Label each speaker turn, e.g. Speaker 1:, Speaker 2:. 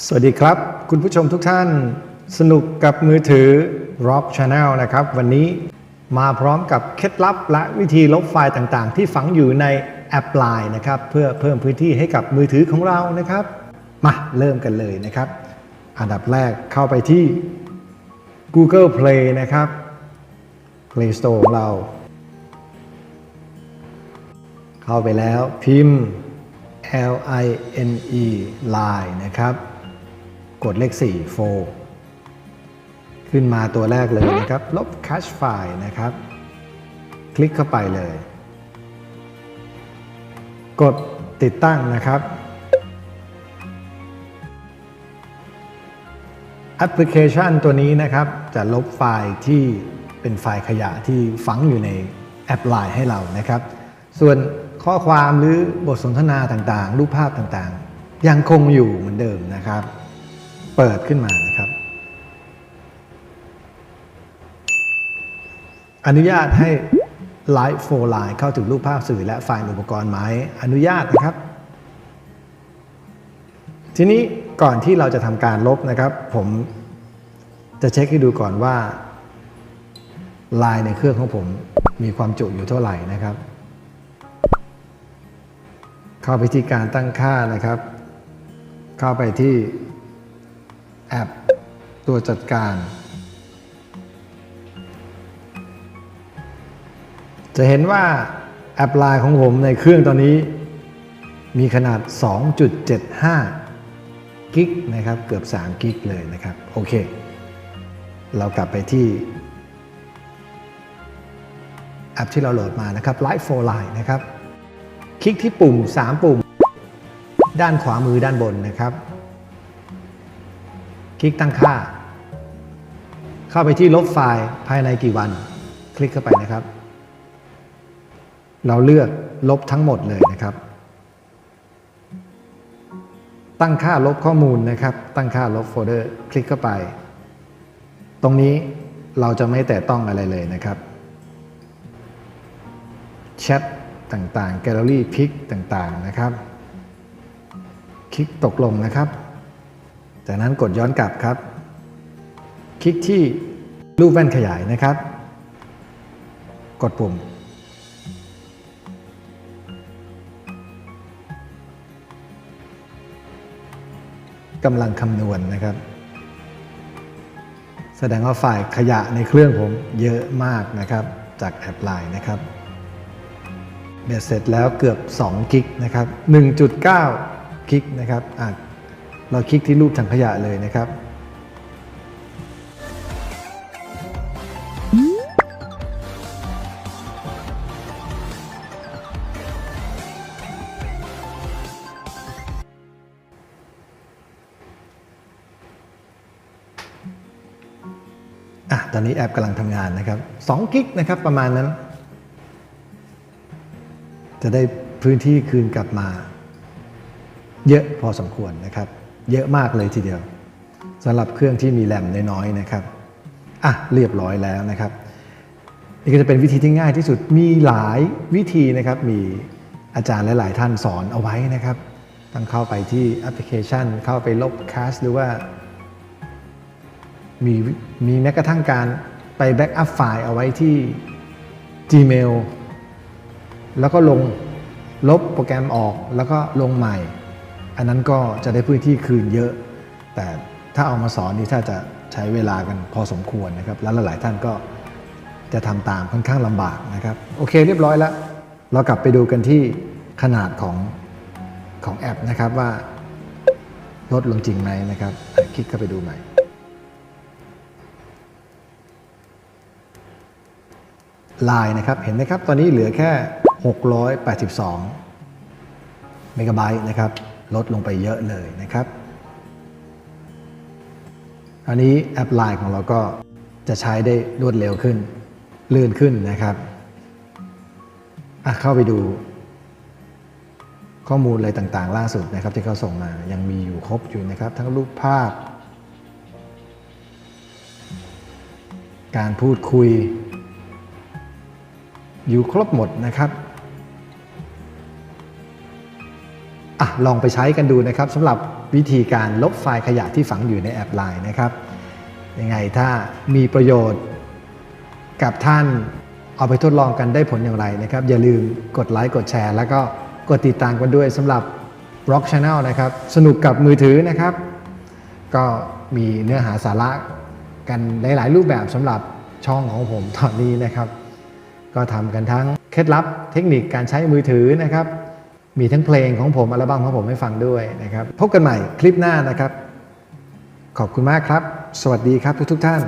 Speaker 1: สวัสดีครับ คุณผู้ชมทุกท่าน สนุกกับมือถือ Rock Channel นะครับ วันนี้มาพร้อมกับเคล็ดลับและวิธีลบไฟล์ต่างๆ ที่ฝังอยู่ในแอป Line นะครับ เพื่อเพิ่มพื้นที่ให้กับมือถือของเรานะครับ มาเริ่มกันเลยนะครับ อันดับแรกเข้าไปที่ Google Play นะครับ Play Store ของเรา เข้าไปแล้วพิมพ์ L I N E Line นะครับ กดเลข4 4ขึ้นมาตัวแรกเลยนะครับ ลบ Cache File นะครับ คลิกเข้าไปเลย กดติดตั้งนะครับแอปพลิเคชันตัวนี้นะครับ จะลบไฟล์ที่เป็นไฟล์ขยะที่ฝังอยู่ในแอป Line ให้เรานะครับ ส่วนข้อความหรือบทสนทนาต่างๆ รูปภาพต่างๆ ยังคงอยู่เหมือนเดิมนะครับ เปิดขึ้นมานะครับ อนุญาตให้ไลฟ์โฟล์ไลน์เข้าถึงรูปภาพสื่อและไฟล์อุปกรณ์ไหมอนุญาตนะครับ ทีนี้ก่อนที่เราจะทำการลบนะครับ ผมจะเช็คให้ดูก่อนว่าไลน์ในเครื่องของผมมีความจุอยู่เท่าไหร่นะครับ เข้าไปที่การตั้งค่านะครับ เข้าไปที่ แอป ตัวจัดการ จะเห็นว่าแอปไลน์ของผมในเครื่องตอนนี้ มีขนาด 2.75 กิกนะครับ เกือบ 3 กิกเลยนะครับ โอเค เรากลับไปที่ แอปที่เราโหลดมานะครับ Live for Line นะครับ คลิกที่ปุ่ม 3 ปุ่ม ด้านขวามือด้านบนนะครับ คลิกตั้งค่า เข้าไปที่ลบไฟล์ภายในกี่วัน คลิกเข้าไปนะครับ เราเลือกลบทั้งหมดเลยนะครับ ตั้งค่าลบข้อมูลนะครับ ตั้งค่าลบโฟลเดอร์ คลิกเข้าไป ตรงนี้เราจะไม่แตะต้องอะไรเลยนะครับแชทต่างๆ แกลเลอรี่พิกต่างๆนะครับ คลิกตกลงนะครับ จากนั้นกดย้อนกลับครับ คลิกที่รูปแว่นขยายนะครับ กดปุ่ม กำลังคำนวณนะครับ แสดงว่าฝ่ายขยะในเครื่องผมเยอะมากนะครับ จากแอปไลน์นะครับเบ็ดเสร็จแล้วเกือบ 2 กิกนะครับ 1.9 กิกนะครับอะ เราคลิกที่รูปถังขยะเลยนะครับ อะ ตอนนี้แอปกำลังทำงานนะครับ2กิกนะครับประมาณนั้น จะได้พื้นที่คืนกลับมา เยอะพอสมควรนะครับ เยอะมากเลยทีเดียวสำหรับเครื่องที่มีแรมน้อยๆนะครับอะเรียบร้อยแล้วนะครับนี่ก็จะเป็นวิธีที่ง่ายที่สุดมีหลายวิธีนะครับ มีอาจารย์หลายๆท่านสอนเอาไว้นะครับต้องเข้าไปที่แอปพลิเคชัน เข้าไปลบแคสหรือว่า มีมีแม้กระทั่งการไปแบ็กอัพไฟล์เอาไว้ที่ Gmail แล้วก็ลงลบโปรแกรมออกแล้วก็ลงใหม่ อันนั้นก็จะได้พื้นที่คืนเยอะ แต่ถ้าเอามาสอนนี่ถ้าจะใช้เวลากันพอสมควรนะครับ แล้วหลายท่านก็จะทำตามค่อนข้างลำบากนะครับ โอเคเรียบร้อยแล้ว เรากลับไปดูกันที่ขนาดของของแอปนะครับว่าลดลงจริงไหมนะครับคลิกเข้าไปดูใหม่ ลายนะครับเห็นไหมครับ ตอนนี้เหลือแค่ 682 เมกะไบต์นะครับ ลดลงไปเยอะเลยนะครับอันนี้แอปไลน์ของเราก็จะใช้ได้รวดเร็วขึ้น ลื่นขึ้นนะครับอะเข้าไปดู ข้อมูลอะไรต่างๆ ล่าสุดนะครับ ที่เขาส่งมายังมีอยู่ครบอยู่นะครับ ทั้งรูปภาพ การพูดคุย อยู่ครบหมดนะครับ อะลองไปใช้กันดูนะครับสำหรับวิธีการลบไฟล์ขยะที่ฝังอยู่ในแอป Line นะครับยังไงถ้ามีประโยชน์กับท่านเอาไปทดลองกันได้ผลอย่างไรนะครับ อย่าลืมกดไลค์กดแชร์ แล้วก็กดติดตามกันด้วยสำหรับ Rock Channel นะครับ สนุกกับมือถือนะครับ ก็มีเนื้อหาสาระกันหลาย ๆ รูปแบบสำหรับช่องของผมตอนนี้นะครับ ก็ทำกันทั้งเคล็ดลับเทคนิคการใช้มือถือนะครับ มีทั้งเพลงของผมอัลบั้มของผมให้ฟังด้วยนะครับ พบกันใหม่คลิปหน้านะครับ ขอบคุณมากครับ สวัสดีครับทุกๆท่าน